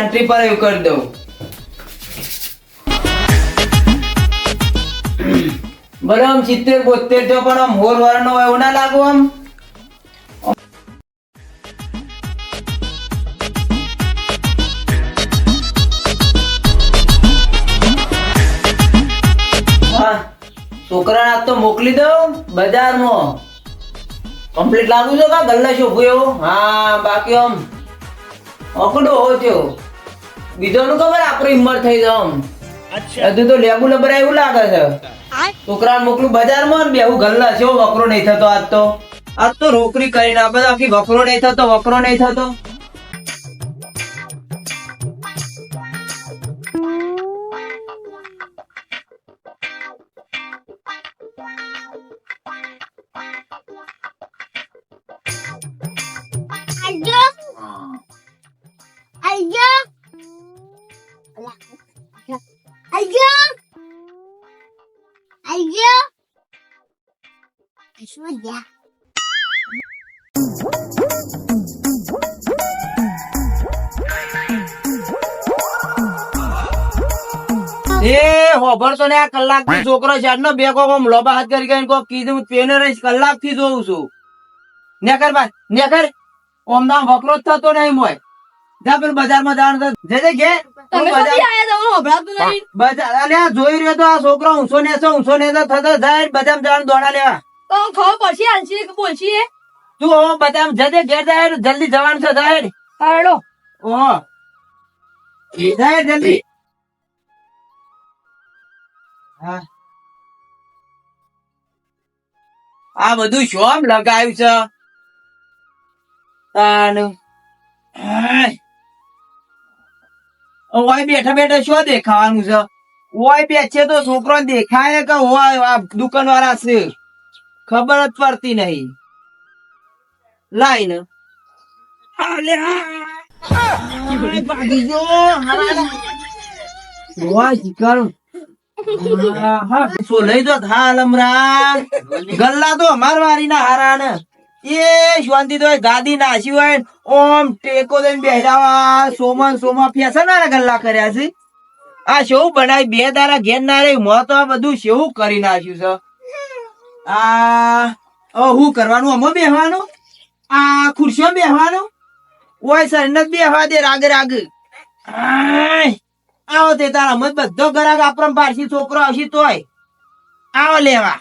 Entry પર એવું કરી દઉં. બરાબર સિત્તેર બોતેર જો પણ આમ હોર વાળાનો હોય એવું ના લાગુ આમ. છોકરાને તો મોકલી દઉં બજારમાં કમ્પ્લીટ લાગુ છો કા? ગલ્લા શોભું હા, બાકી આમ અકડો હો થયો. બીજોનું ખબર? આપણું હિંમત થઈ જાવ આમ. હજુ તો લેબુ લબર એવું લાગે છે. છોકરા મોકલું બજારમાં ને બેહું ગલ્લા છે વકરો નહીં થતો આજ તો? આજ તો રોકડી કરીને આપે બધા આખી વકરો નહીં થતો વકરો નહીં થતો. એ હોભળતો ને આ કલાક છોકરો ચારનો બે કોક આમ લોબા હાથ કરી કરીને કોક કીધું તેને રહીશ કલાક જોઉં છું. નેકર ભાઈ નેકર. ઓમ નામ વકરો થતો નહીં મોય. જા પેલું બજારમાં જવાનું તો જજે ઘે તમે બજાર આયા તમને હોભળાતું નહીં બજાર અલે આ જોઈ રહ્યો તો આ છોકરો ઊંચો નેસો ઊંચો નેસો થતો જાય બજારમાં જવાનું દોડા લેવા. તો ખબર પડશે આંસી બોલશી તું હવે બજારમાં જજે ઘેર જાય જલ્દી જવાનું છે જાય હાલો. ઓહો જાય જલ્દી. હા. આ બધું શોમ લગાવ્યું છે. તાનું. ઓય બેઠા બેઠા શું દેખાવાનું છે? ઓય બેસે તો છોકરો દેખાય કે હોય આ દુકાન વાળા છે? ખબર જ પડતી નહીં. લાઈન. ગલ્લા તો અમાર વારી ના હારા ને એ શાંતિ તો ગાદી નાસી હોય ઓમ ટેકો દઈને બેહરાવા સોમન સોમા વાળા ગલ્લા કર્યા છે. આ શેવું બનાવી બે તારા ઘેર ના રે મો તો બધું શેવું કરી નાખ્યું છે. આ હું કરવાનું? અમે બેહવાનું? આ ખુરશીઓ બેહવાનું? ઓય સર, નથી બેહવા દે, રાગ રાગ. આવો તે તારા મત બધો ગરાક આપણા પારસી છોકરો આવશે તોય. આવો લેવા.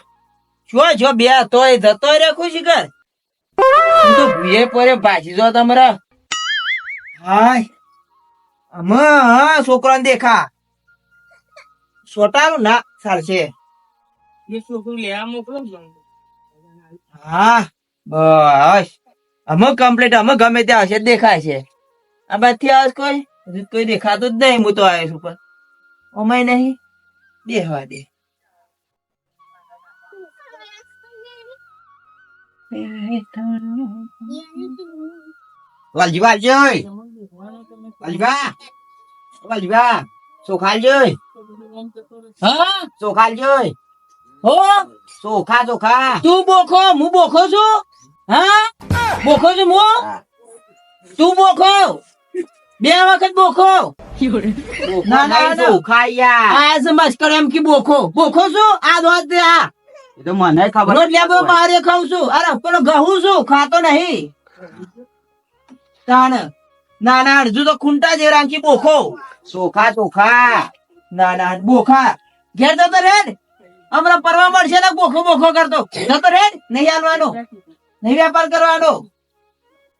જો જો, બે તોય જતો રે ખુશી કર હું તો ભૂએ પરે ભાજી જો તમારા. હાય. અમ હા છોકરાને દેખા. સોટાનું ના ચાલશે. એ છોકરું લેવા મોકલો હા બસ. અમે કમ્પ્લીટ અમે ગમે ત્યાં હશે જ દેખાય છે. આ બાદથી આજ કોઈ? કોઈ દેખાતું જ નહીં હું તો આવ્યો છું પણ અમાય નહીં? દેવા દે. વાલજી વાલજી વાલજીબા વાલજીબા સોખાલજી હા? સોખાલજી હો? સોખા સોખા. તું બોખો હું બોખો છું? હા? બોખો છું હું? તું બોખો? બે વખત બોખો. ના ના સોખા યાર. આ સમજ કર એમ કે બોખો. બોખો છું? આ દોત દે આ. એ તો મને ખબર મારે ખાઉં છું. અરે પેલો ઘઉં છું ખાતો નહીં. તાણ. ના ના અડધું તો ખૂંટા જે રાંચી બોખો. ચોખા ચોખા ના ના બોખા. ઘેર જતો રે હમણાં પરવા મળશે ને બોખો બોખો કરતો. જતો રે નહીં હાલવાનો. નહીં વેપાર કરવાનો.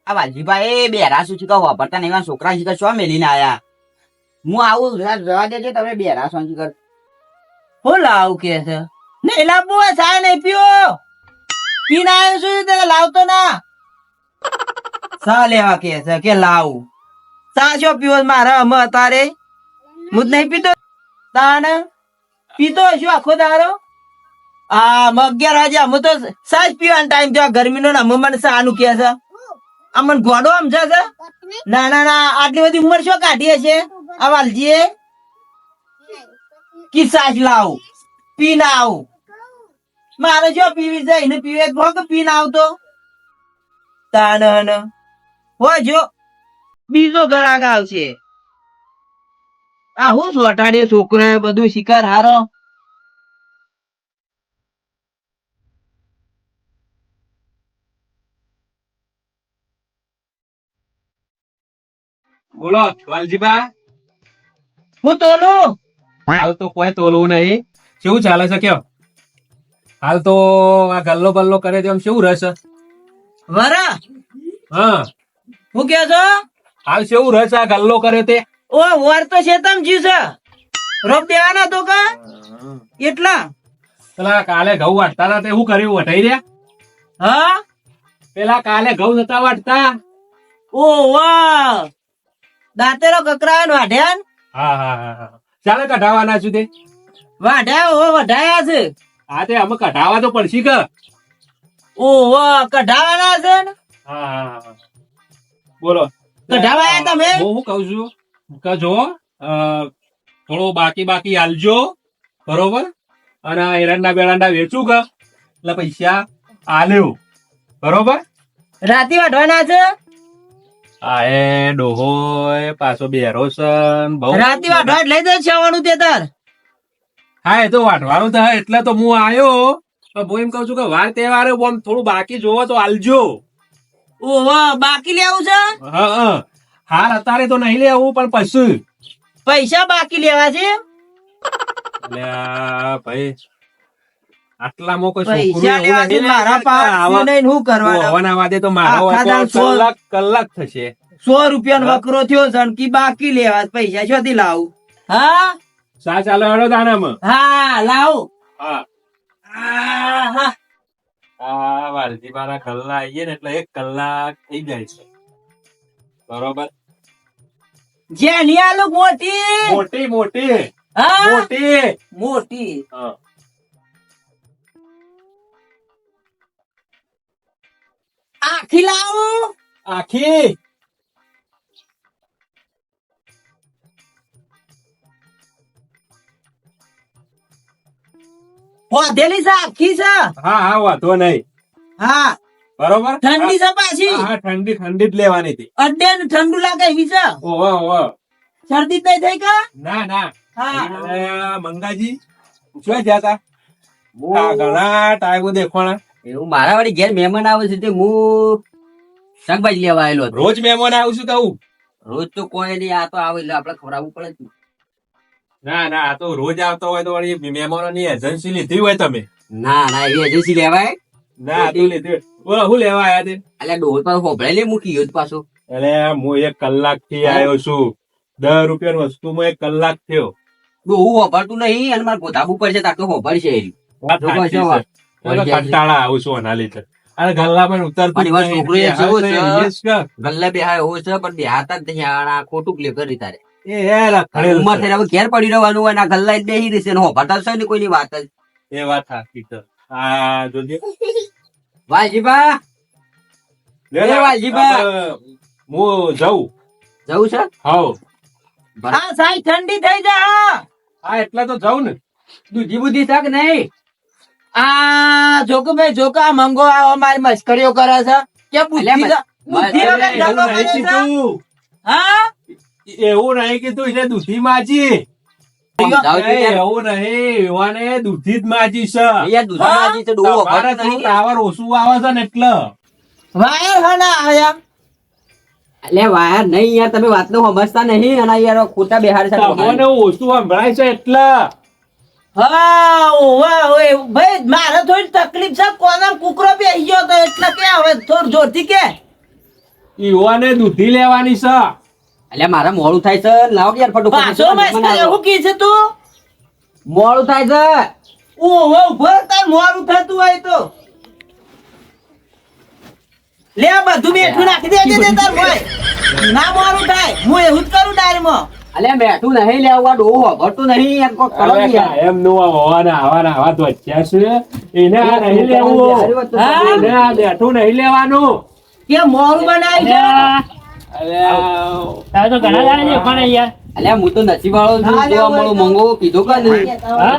આ વાલજીભાઈ બેરા શું કે વાપરતા નહીં છોકરા છો શું મેલીને આયા? હું આવું જવા દેજો તમે બેરા શું શીખર હું લાવ કે છે. નહીં લાવવું હોય નહીં પીવો પીને આવ્યો છું તે લાવતો ના? લેવા કે છે? કે લાવું? શું પીવો મારા અમે અતારે? હું જ પીતો. તાણ? પીતો હશું આખો આ અગિયાર વાગે અમે તો સાજ પીવાનો ટાઈમ થયો ગરમીનો ને મને સાનું કે છે. અમને ગોડો સમજે છે ના ના ના, આટલી બધી ઉંમર શું કાઢી હશે આ વાલજીએ? કી સાજ લાવ? પી ના આવ? મારે જો પીવી જાય ને પીવે ભોગ પીને આવતો? તાન હો જો. બીજો ગ્રાહક આવશે. આ હું સોટાડે છોકરો બધું શિકાર હારો? બોલો વાલજીબા હું તોલું? હાલ તો કોઈ તોલવું નહીં. કેવું ચાલે છે કયો? હાલ તો આ ગલ્લો બલ્લો કરે તેમ કેવું રહેશે? વરા! હા. હું કે છો? હાલ શું રહેશે આ ગલ્લો કરે તે? ઓ વાર તો શેતમ જી છે. રોપ દેવાના તો કા? એટલા? પેલા કાલે ઘઉં વાટતા હતા તે શું કર્યું? વટાઈ રહ્યા? હા? પેલા કાલે ઘઉં નતા વાટતા? ઓ વાહ! દાંતેરો કકરાન વાઢ્યા હા હા હા હા. ચાલે કઢાવાના છું તે? વાઢ્યા ઓ વઢાયા છે. હા તે અમે કઢાવા તો પડશે કે? ઓ વાહ કઢાવાના છે ને? હા હા હા. બોલો. કઢાવા તમે? હું કહું છું. કે જો થોડો બાકી બાકી આલજો બરોબર? અને એરંડા બેરંડા વેચું કે? એટલે પૈસા આલ્યો બરોબર? રાતી વાઢવાના છે? આ એ ડોહો પાછો બેરો છે બહુ રાતી વાઢવા લઈ દે આવવાનું તે તાર. હા એ તો વાઢવાનું થાય એટલે તો હું આવ્યો પણ હું એમ કઉ છું કે વાર તહેવારે આમ થોડું બાકી જોવો તો આલજો. ઓહો બાકી લેવું છે? હા હાલ અત્યારે તો નહીં લેવું પણ પછી. પૈસા બાકી લેવા છે? અલ્યા ભાઈ આટલામાં કોઈ છોકરું મારા પાસે નહીં હું કરવાના? હોવાના વાદે તો મારો કલાક કલાક થશે. સો રૂપિયા નો વકરો થયો છે બાકી લેવા. પૈસા શોધી લાવું. હા? સા ચાલો હેડો દાણામાં. હા લાવ. હા. આ વાલજી મારા કલ્લા આવીએ ને એટલે એક કલાક થઈ જાય છે. બરોબર? જેની આલુ મોટી. મોટી મોટી. હા. મોટી. મોટી. હા. આખી લાવો. આખી. વધેલી છે આખી છે? હા હા વાંધો નહીં. હા. બરોબર? ઠંડી છે પાછી? હા ઠંડી ઠંડી જ લેવાની હતી. અડે ને ઠંડુ લાગે એવી છે? ઓહો ઓહો શરદી નહીં થઈ કે? ના ના. હા. મંગાજી શું જતા આ ઘણા ટાઈમો દેખવાના. એવું મારા વાળી ઘેર મહેમાન આવે છે તે હું શાકભાજી લેવા આવેલો રોજ મહેમાન આવું છું કહું રોજ તો કોઈ નહીં આ તો આવે એટલે આપણે ખવડાવવું પડે જ. ના ના આ તો રોજ આવતો હોય તો વળી મહેમાનોની એજન્સી લીધી હોય તમે. ના ના એ એજન્સી લેવાય? ના તું લીધી હોય. બોલો શું લેવા આયા તે? એટલે ડોલ પર હોભળે મૂકી ગયો જ પાછો. એટલે હું એક કલાકથી આવ્યો છું. દસ રૂપિયાની વસ્તુમાં એક કલાક થયો. ડોહું હોભળતું નહીં અને મારે ગોધાબુ પડશે તાર તો હોભળશે. હું કંટાળા આવું છું આના લીધે. અને ગલ્લા પણ બે છોકરો કર. બેહાય એવો છે પણ બેહાતા જ નહીં. ખોટું ક્લિયર કરી તારે. ઉંમર થઈ હવે ઘેર પડી રહેવાનું હોય ના ગલ્લા બેહી રહેશે હો હોભળતા ને કોઈની વાત જ? એ વાત સાચી તો આ જોજે. વાલજીબા લે એ લે, વાલજીબા. હું જઉં. જઉં છે? હાઉ. હા સાઈ ઠંડી થઈ જા. હા એટલે તો જાઉં ને. દૂધી બુદ્ધિ શાક નહીં? આ જોકો ભાઈ જોકો આ મંગો આવો મારી મસ્કરીઓ કરે છે. કે બુદ્ધિ બુદ્ધિ વગર એવું કરે છે? હા? એવું નહીં કીધું એને દૂધી માજી. એવું નહીં એવાને દૂધી જ માજી છે. તો નહીં. ટાવર ઓછું આવે છે ને એટલે. વાયર હના આયા? અલ્યા વાયર નહીં યાર તમે વાત સમજતા નહીં અને યાર ખોટા બેહાડ છે તમને ઓછું સંભળાય છે એટલે. હા ઓવા ઓય ભાઈ મારે થોડી તકલીફ છે કોના કુકરો બેસી ગયો તો એટલે કે હવે થોડું જોરથી કે. ઈવાને દૂધી લેવાની છે. અલ્યા મારે મોડું થાય છે. લાવ યાર ફટોફટ પાછો મસ્કરી એવું કી છે તું? મોડું થાય છે. ઓહો ભર તાર મોડું થતું હોય તો. લે બધું બેઠું નાખી દેજે તે તાર ભાઈ ના મોડું થાય. હું એવું જ કરું ડાયરીમાં. અલ્યા બેઠું નહીં લેવા ડોહો હોભળતું નહીં. એમ કો કરો એમ નો હોવાના આવાના આવા તો છે. એને આ નહીં લેવું. હા? બેઠું નહીં લેવાનું. કે મોરું બનાવી છે અરે તો ઘણા જાણે છે પણ યાર. અલ્યા હું તો નસીબ વાળો છું જોવા લેવો મળું મંગો કીધું કે નહીં?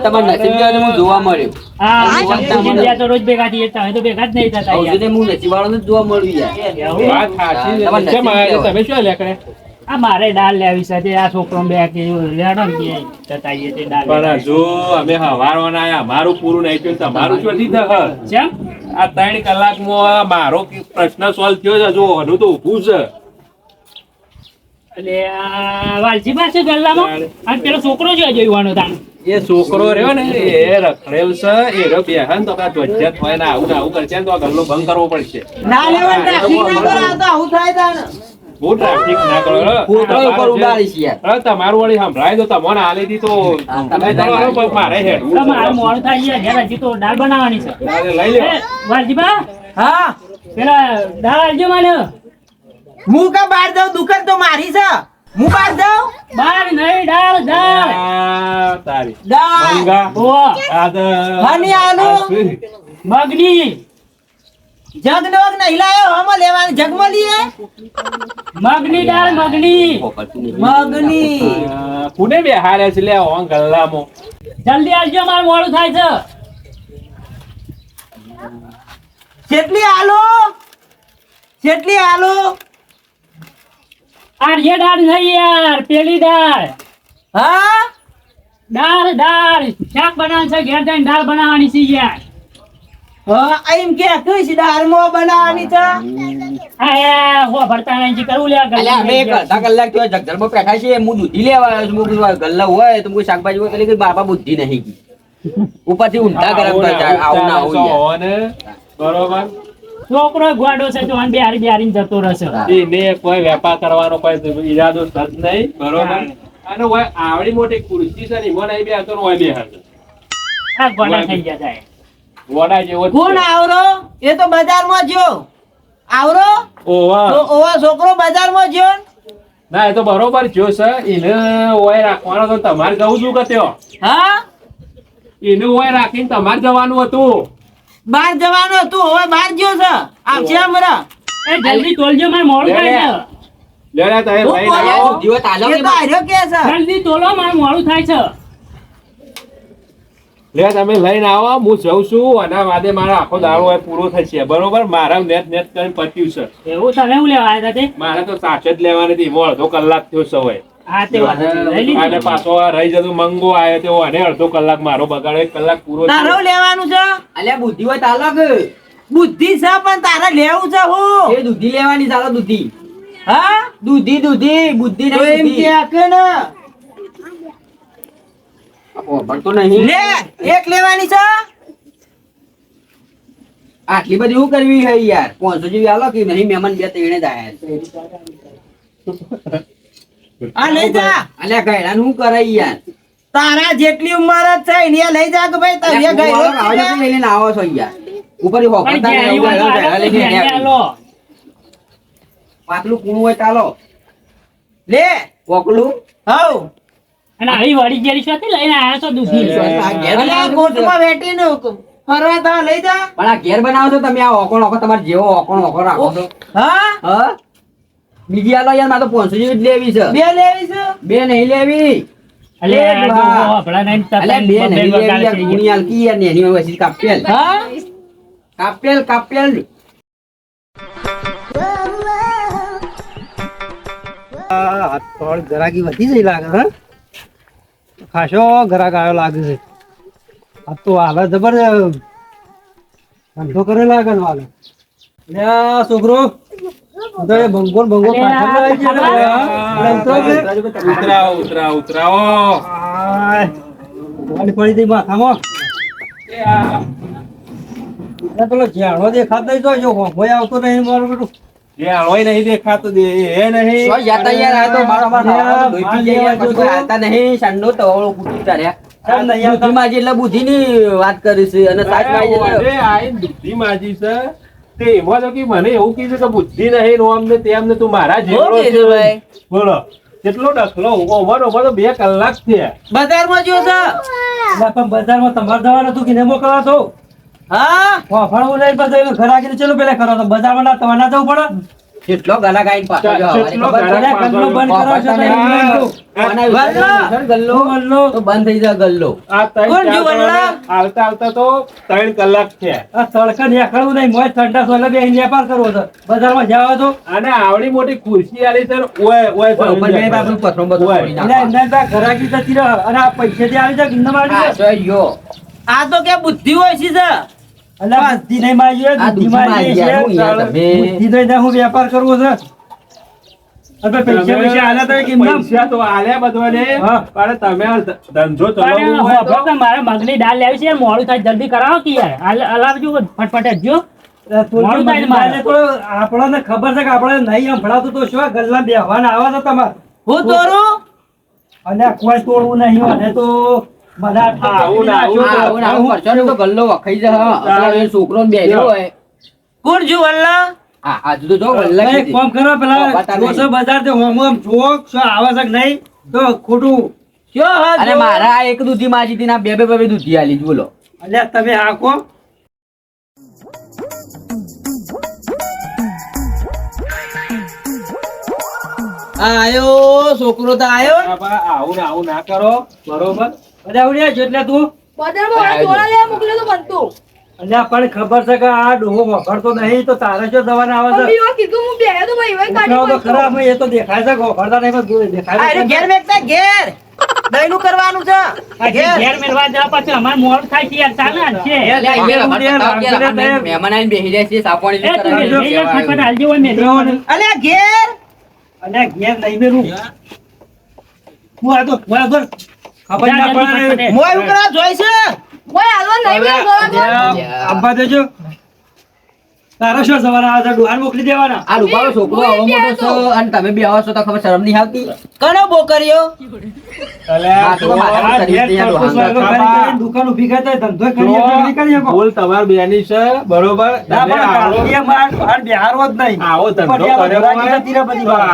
તમારે નસીબ કહેવાય હું જોવા મળ્યું. હા હા, તો રોજ ભેગા થઈએ તમે તો ભેગા જ નહીં થતા યાર. હું નસીબ વાળો જોવા મળ્યું યાર. વાત સાચી છે. તમારે કેમ નસીબ આયા છો? કહેવાય. તમે શું લેકડે આ મારે દાળ લેવી છે આ છોકરો બે કે લેડો કે જતા તે દાળ પણ લેવા. અમે આયા અમારું પૂરું નહીં થયું તમારું ચોથી થશે ચમ? આ ત્રણ કલાકમાં મારો પ્રશ્ન સોલ્વ થયો છે હજુ હજુ તો ઊભું છે. એટલે આ વાલજી પાસે ગલ્લામાં? અને પેલો છોકરો છે હજુ યુવાનો તાણ. એ છોકરો રહ્યો ને એ રખડેલ છે એ રબ્યા હે તો કા ધ્વજત હોય ને આવું આવું કરશે તો ગલ્લો ભંગ કરવો પડશે. ના લેવા ટ્રાફિક ના કરો તો આવું થાય તાણ. બહુ ટ્રાફિક ના કરો ઉપર ઉડાડી છે યાર. તમારું વળી સંભળાય તો તમને આલી દી તો તમે કરો મારે થાય છે ઘેર હજી તો દાળ બનાવવાની છે. લઈ લે. વાલજીબા હા. પેલા દાળ આલજો મને. હું બાર બહાર જાઉં દુકાન તો મારી છે. હું બહાર જાઉં બાર નહીં ડાળ ડાળ. તારી. ડાળ. મંગા. ઓ હની આલુ. મગની. જગ ને વગ નહીં લાયો હમ લેવાની જગમાં લીએ. મગની ડાળ મગની. મગની. કુને બે હારે છે? લે ઓન ગલ્લામો. જલ્દી આવજો માર મોડું થાય છે. કેટલી આલો કેટલી આલો. આ જે દાળ નહીં યાર પેલી દાળ. હા? દાળ દાળ. શાક બનાવવાનું છે ઘેર જઈને દાળ બનાવવાની છે યાર. હા એમ કે કઈ છે દાળમાં બનાવવાની છે? આ હો ભરતા નહીં લે અમે એક અડધા કલાક જગદળમાં બેઠા છીએ હું દૂધી લેવા આવ્યો છું હું ગલ્લા હોય તો શાકભાજી હોય એટલે કે બાપા બુદ્ધિ નહીં. ઉપરથી ઊંધા ગરમ આવું આવું ના આવું બરોબર. છોકરો ગોડો છે તો બિહારી બેહારીને જતો રહેશે. હા. એને કોઈ વેપાર કરવાનો કોઈ ઈરાદો સજ નહીં? બરોબર? અને હોય આવડી મોટી ખુરશી છે ને એમાં બે હતો હોય બે હતો આ ગોડા થઈ ગયા જાય. વડા જેવો કોણ આવરો? એ તો બજારમાં જો આવરો? ઓવા. ઓવા છોકરો બજારમાં જો ના? એ તો બરોબર જો છે. એને ઓય રાખવાનો તો તમારે જવું છું કે હા? એને ઓય રાખીને તમારે જવાનું હતું. બહાર જવાનો તું હવે બહાર ગયો છે. આવશે અમારા. એ જલ્દી તોલજો મારે મોડું થાય છે. લેડા તમે ભાઈ લઈને જીવો આવો. કે આર્યો કે છે. જલ્દી તોલો મારે મોડું થાય છે. લે તમે લઈને આવો હું જઉં છું અને વાદે મારો આખો દાડો હવે પૂરો થશે. બરોબર? મારા નેટ નેટ કરીને પત્યું છે. એવું તમે એવું લેવા આવ્યા હતા મારે તો સાચ જ લેવાની હતી એમાં અડધો કલાક થયો સવાય હા અને પાછો રહી જતું મંગો આવ્યો તો અને અડધો કલાક મારો બગાડો એક કલાક પૂરો તારો લેવાનું છે? અલ્યા બુદ્ધિ હોય બુદ્ધિ છે પણ તારે લેવું છે હું. એ દૂધી લેવાની ચાલો દૂધી. હા? દૂધી દૂધી બુદ્ધિ તો એમ કે કે ને. ભણતો નહીં. લે એક લેવાની છે. આટલી બધી શું કરવી છે યાર? પાંચસો જેવી આલો કે નહીં મહેમાન બે ત્રણે જ આયા છે. આ લઈ જા. અલ્યા ગયડા નું કરે યાર? તારા જેટલી ઉંમર જ છે એને લઈ જા કે ભાઈ છો. કે લઈને આવો છો યાર. ઉપર પણ હોકરતા ને ઘેરી એવું હોય તો ગયડા આલો, લઈને. પાતળું કૂણું હોય ચાલો. લે. કોકલું હાઉ અને આવી વળી ગયેલી સાથે લઈને આયા છો દુખી અલ્યા કોટમાં બેઠીને ફરવા તા લઈ જા. પણ આ ઘેર બનાવો છો તમે આ ઓકોણ ઓકો તમારે જેવો ઓકોણ ઓકો રાખો છો. હા? હા? બીજી આલો યાર મારે પાંચસો જેવી લેવી છે. બે લેવી છે? બે નહીં લેવી. અલે એ આ જો. વાહ. આપણા નહીં અલ્યા બે નહીં લેવી યાર ગુણી આલકી યાર ને એની વચ્ચે કાપેલ. હા? કાપેલ કાપેલ. થોડી ગરાકી વધી જઈ લાગે હા? ખાસો ગરાક આવ્યો લાગે છે. આ તો હાલ જબર ધંધો કરે લાગે ને છોકરો. તો ભંગો ભંગો પાછળ આવી ગયો ને. એટલે ઉતરો પડી હતી માથામાં. એ આ. પેલો ઝાડો દેખાતો નહીં તો જો હોંભોય આવતો નહીં મારું બેટું જે નહીં દેખાતું દે એ નહીં. તો યાર યાર આ તો મારો મારો અલ્યા, જાય યાર, બાર પછી કોઈ હાલતા નહીં સંડો તવળો કૂટી તાર્યા ચાલ નહીં આવતા. બુદ્ધિમાં જે વાત કરી છે અને સાચ જે એટલે- અરે આઈને બુદ્ધિ માજી છે. તે એમાં તો કે મને એવું કીધું કે બુદ્ધિ નહીં નો અમને તેમને તું મારા જેવડો છે બોલો. કેટલો ડખલો અમારો તો બે કલાક થયા બજારમાં જો છે? એટલે પણ બજારમાં તમારે જવાનું હતું કે ને મોકલા તો? હા? વાફાણું લઈને પછી ઘર આગળ ચલો પેલા કરો? તો બજારમાં ના તમારે ના જવું પડે? કેટલો ગલા ગાઈને પાછો જો આવવાની કેટલો ગલા ગલ્લો બંધ કરો છો ગલ્લો. ગલ્લો? તો બંધ થઈ જાય ગલ્લો. કોણ જો આવતા આવતા તો 3 કલાક છે. આ તડકા નીકળવું નહીં. મોય ઠંડા સોલે બે વેપાર કરવો છે. બજારમાં જાવ તો અને આવડી મોટી ખુરશી આલી છે ઓય ઓય સર ઉપર બે જાય. પથરો બધું ઓય. ના એટલે ના ઘરાકી જતી રહે. અને આ પૈસેથી આવી જાય આવી આ જાય જો યો. આ તો કે બુદ્ધિ હોય છે સર. એટલે બુદ્ધિ નહીં મારી બુદ્ધિ દુઃખી મારી મારી ગયા, હું છે. યાર તમે. બુદ્ધિ તો હું વેપાર કરવો છે? અને પૈસા પૈસા આલ્યા તો કિન્નમ પૈસા તો આલ્યા બધાને પણ તમે ધંધો પણ હોય તો. કે મારે મગની દાળ લેવી છે મોડું થાય જલ્દી કરાવો કે યાર? ફટફટ જો આપણને ખબર છે કે આપણે નહીં સંભળાતું તો શું ગલ્લા બેહવાના આવા છે તમારે? હું તોરું? અને કોઈ તોડવું નહીં અને તો છોકરો. બેઠો હોય. કોણ જો વલ્લા આ તો જો ગલ્લા એક કરો પેલા બતા બજાર તે હોમ હોમ જુઓ શું આવે છે નહીં? તો ખોટું. કયો હા અને જો? મારા એક દૂધી માજી હતી બે બે બે દૂધી આલી બોલો એટલે તમે આખો. આ આયો છોકરો તો આયો. આવું ને આવું ના કરો. બરોબર? એટલે આવડ્યા છે એટલે તું? બજારમાં ચોળા લેવા મોકલ્યો તો બનતું એટલે આપણને ખબર છે કે આ ડોહો વખડતો નહીં તો તારે શું દવાના આવે છે? કીધું હું બેહ્યો તો ભાઈ એવાય ઉઠાવો તો કાઢી એ તો દેખાય છે કે નહીં પણ દેખાય આ તો રહ્યું ખરા. ઘેર મેકતા ઘેર. દહીંનું કરવાનું છે. ઘેર. ઘેર મેળવા જવા પછી અમારે મોડું થાય છે યાર ચાલે છે. બે બે બે બે બે. મહેમાન આવીને બેસી જાય છે સાપોણી યાર, ફટફટ હાલજો હોય મેળવી. ઉઠાવો ને. અલ્યા ઘેર. અને ઘેર નહીં મેલું. હું આ તો હું આ ખબર ના પડે. મોય ઉકરા જોઈ છે? ભાઈ હાલવા નહીં મેં ગોળા ગોળા. દેજો. તારા શું સવારે આવે છે? મોકલી દેવાના. આ રૂપાળો છોકરો આવો મોટો છે અને તમે બે આવો છો તો ખબર શરમ નહીં આવતી? કનો દુકાન ધંધો તમારી બેની છે બરોબર? બેહારવો જ નહીં. આવો ધંધો કર્યો.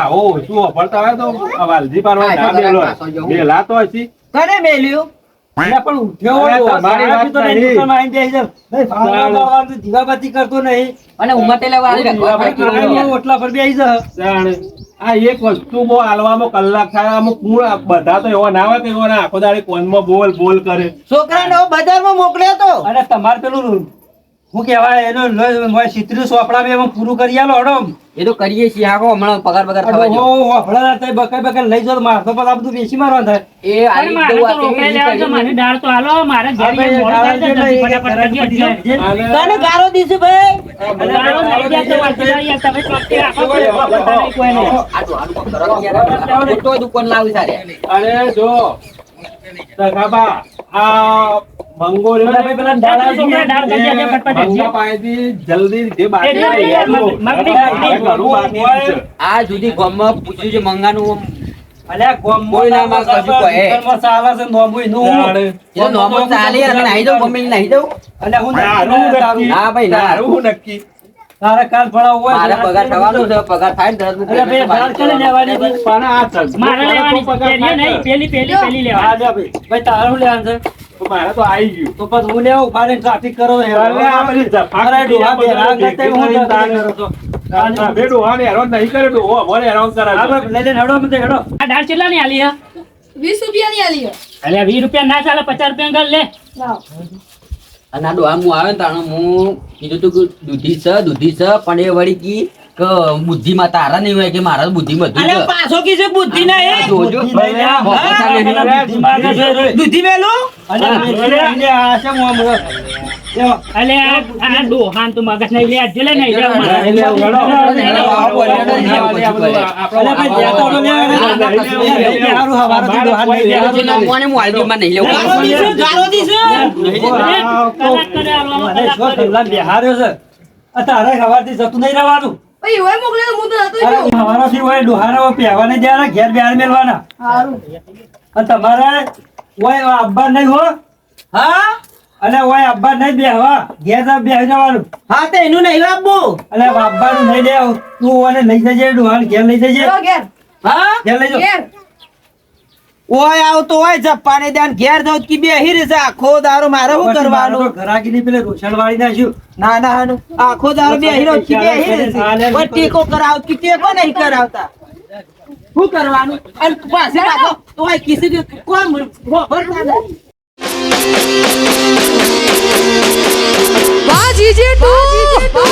આવો શું વાપરતા હોય તો? આ વાલજી પારવા ના બેલો. તો કને મેલ્યું? પણ ઉઠ્યો દીવાબત્તી કરતો નહીં. અને. આવીને ઓટલા પર બેસી જાય. આ એક વસ્તુ બહુ હાલવામાં કલાક થાય કુણ બધા તો એવા ના હોય કે એવા ના આખો દાડી કોનમાં બોલ બોલ કરે. છોકરાને બજારમાં મોકલ્યો તો. અને તમારે પેલું શું કહેવાય એનો લ- મોય સિત્રી સોપડા બી પૂરું કરી આલો હડો. એ તો કરીએ છીએ આખો હમણાં પગાર પગાર થવા જો ઓ વાફડા થાય, બકાઈ બકાઈ લઈ જાઓ તો બધા બધું બેસી મારવા થાય. એ આલી મારે તો આ રીતે લેવા જો મારી દાળ તો આલો મારે ઘરે મોડું થાય છે, કને ગારો દીધું ભાઈ? ગારો લઈ ગયા તો યાર, તમે ચોકતી રાખો, કોઈ નહીં આ તો આનું કામ કરો યાર. ખોટો દુકાન લાવી સારે અરે જો. સગાબા આ આ જુદી ગામમાં પૂછ્યું છે મંગાનું ચાલે નાહી દઉં મમ્મી નાહી દઉં. અલ્યા હું ના ભાઈ, ના. દારૂ નક્કી. તારે કાલ ભણાવવું હોય મારે પગાર થવાનો છે પગાર થાય ને તરત હું અલ્યા ભાઈ, દાળ ચાલે લેવાની છે પણ આ ધંધો મારે કરો તો લેવાની છે, નહીં, પેલી પેલી પેલી લેવા આ જા ભાઈ. ભાઈ, તારું લેવાનું છે? તો મારે તો આવી ગયું તો પછી હું લેવું, ઊભા ટ્રાફિક કરો છો. અરે આ બધી અરે ડોહા બેરા કરતે હું થઈને કરો છો. તમે ડોહાને હેરાન નહીં કરે ડોહો અમારે હેરાન કરે હા, ભાઈ, લઈ લે હેડો, તો હેડો. આ ડાળ કેટલા ની આલી હે? વીસ રૂપિયાની આલી હે. અલ્યા વીસ રૂપિયા ના ચાલે પચાસ રૂપિયા કર લે લાવ. અને આ ડોહા હું આવ્યો ને તાણે હું કીધું તું કે દૂધી છે દૂધી છે પણ એ વળી કી કે બુદ્ધિમાં તારા નહીં હોય કે મારા બુદ્ધિ માં અલ્યા પાછો પાછો છે બુદ્ધિ ના એ જોજો. બુદ્ધિ બુદ્ધિ છે. દૂધી મેલું? અલ્યા, આ રહે? લેવો. અલે આ આ ડોહાન તું મગજ નહીં લે આ લે નહીં જાવ મારે. એટલે ભાઈ, તો નહીં નહીં લેવું. ગારો ગારો કલાક કરે કલાક કરે. બેહાર્યો છે સવારથી જતું નહીં રહેવાનું હું તો અરે ડોહારા ઘેર બેહાર મેલવાના હારું. અને તમારે ઓય અબ્બા નહીં હો હા અને ઓય અબ્બા નહીં બેહવા ઘેર જ બેહી જવાનું. હા તો એનું નહીં આપવું અને અબ્બાનું નહીં દેવ તું ઓને લઈ જજે ડોહાને ઘેર લઈ જજે. ઘેર. હા? ઘેર લઈ ઘેર. ઓય આવતો હોય જપ્પાને ધ્યાન ઘેર જાવ કે બેહી છે આખો દારો મારે શું કરવાનું? ઘરાગીની પેલે રોશન વાળી નાખ્યું ના ના હાનું. આખો દારો બે હીરો કે બેહી રહેશે. ઓય ટેકો કરાવ કે ટેકો નહીં કરાવતા. શું કરવાનું? અને પાછી રાખો. તો આ કિસી બાજી જેટુ બાજી જેટુ